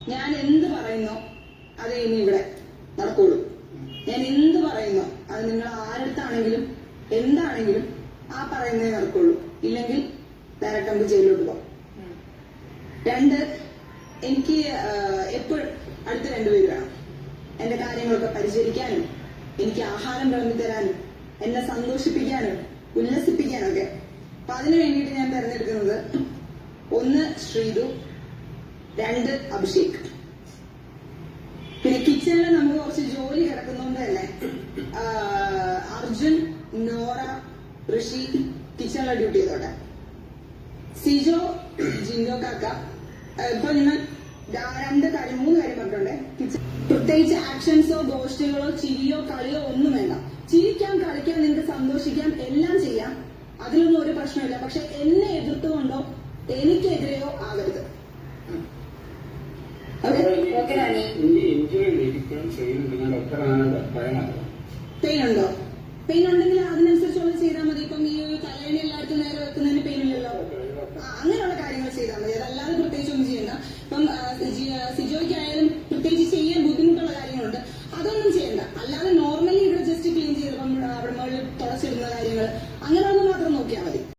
ഞാൻ എന്ത് പറയുന്നു അത് ഇനി ഇവിടെ നടക്കുള്ളൂ. ഞാൻ എന്ത് പറയുന്നു അത് നിങ്ങൾ ആരടുത്താണെങ്കിലും എന്താണെങ്കിലും ആ പറയുന്നേ നടക്കുള്ളൂ. ഇല്ലെങ്കിൽ ഡയറക്റ്റ് നമുക്ക് ജയിലിലോട്ട് പോകാം. രണ്ട് എനിക്ക് എപ്പോഴും അടുത്ത രണ്ടുപേര് വേണം. എന്റെ കാര്യങ്ങളൊക്കെ പരിചരിക്കാനും എനിക്ക് ആഹാരം വിളമ്പി തരാനും എന്നെ സന്തോഷിപ്പിക്കാനും ഉല്ലസിപ്പിക്കാനും ഒക്കെ. അപ്പൊ അതിനു വേണ്ടിയിട്ട് ഞാൻ തെരഞ്ഞെടുക്കുന്നത് ഒന്ന് ശ്രീതു രണ്ട് അഭിഷേക്. പിന്നെ കിച്ചണിൽ നമുക്ക് കുറച്ച് ജോലി കിടക്കുന്നതുകൊണ്ട് തന്നെ അർജുൻ നോറ ഋഷി കിച്ചണിലെ ഡ്യൂട്ടി ചെയ്തോട്ടെ. സിജോ ജിൻഡോ കാക്ക. ഇപ്പൊ നിങ്ങൾ രണ്ട് കാര്യം മൂന്ന് കാര്യം പറഞ്ഞിട്ടുണ്ട്. കിച്ചൺ പ്രത്യേകിച്ച് ആക്ഷൻസോ ഗോഷ്ടികളോ ചിരിയോ കളിയോ ഒന്നും വേണ്ട. ചിരിക്കാം കളിക്കാം നിങ്ങൾക്ക് സന്തോഷിക്കാം എല്ലാം ചെയ്യാം. അതിലൊന്നും ഒരു പ്രശ്നമില്ല പക്ഷെ എന്നെ എതിർത്തുകൊണ്ടോ എനിക്കെതിരെയോ ആകരുത്. ഡോക്ടറാണ് പെയിൻ ഉണ്ടോ പെയിൻ ഉണ്ടെങ്കിൽ അതിനനുസരിച്ചുള്ള ചെയ്താൽ മതി. ഈ ഒരു നേരെ വെക്കുന്നതിന് പെയിൻ അങ്ങനെയുള്ള കാര്യങ്ങൾ ചെയ്താൽ മതി. അതല്ലാതെ ഒന്നും ചെയ്യണ്ട. ഇപ്പം സിജോയ്ക്ക് ആയാലും പ്രത്യേകിച്ച് ചെയ്യാൻ ബുദ്ധിമുട്ടുള്ള കാര്യങ്ങളുണ്ട്. അതൊന്നും ചെയ്യണ്ട. അല്ലാതെ നോർമലി ഇവിടെ ജസ്റ്റ് ക്ലീൻ ചെയ്തപ്പം അവിടെ മുകളിൽ തുളച്ചിടുന്ന കാര്യങ്ങൾ അങ്ങനെയുള്ള മാത്രം നോക്കിയാൽ മതി.